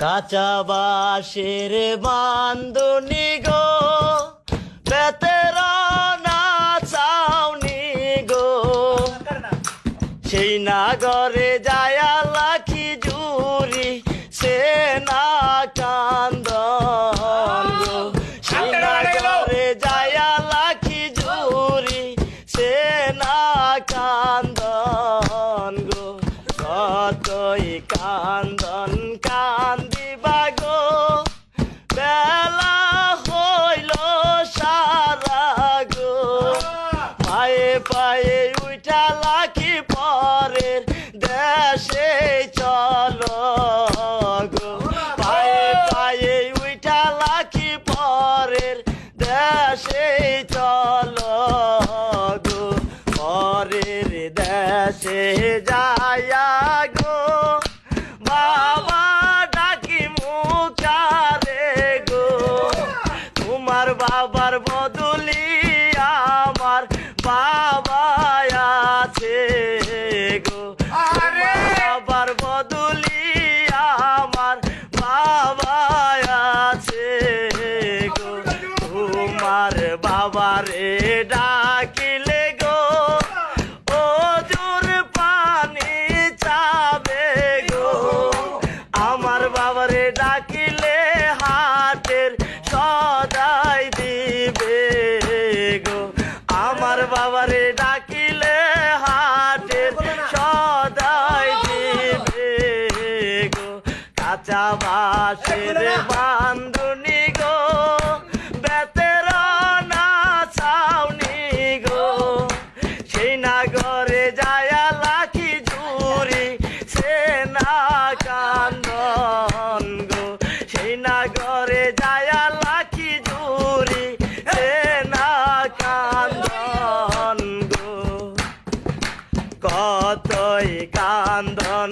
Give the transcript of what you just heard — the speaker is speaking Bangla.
কাঁচা বাঁশের বান্দনি গো বেতের না চাউনি গো। সেই নাগরে যায়া কতই কান্দন কান্দিবা গো, বেলা হইল সারা গো। পায়ে পায়ে উঠা লাখি পরের দেশে চলো গো। পায়ে পায়ে উঠা লাখি পরের দেশে চলো দেশে যায়া গো বাবা ডাকি মুখারে গো। তোমার বাবার বদলি আমার বাবা আছে গো। বাবার বদলি আমার বাবা আছে গো। তোমার বাবারে ডাকিলে ডাকিলে হাতের সদাই দিবে গো। আমার বাবারে ডাকিলে হাটের সদাই দিবে গো। কাঁচা বাসের বান্ধুনি গো বেতের না ছাউনি গো। সেই নাগরে যায়া লাখি জুরি সে না কান্দন কান্দন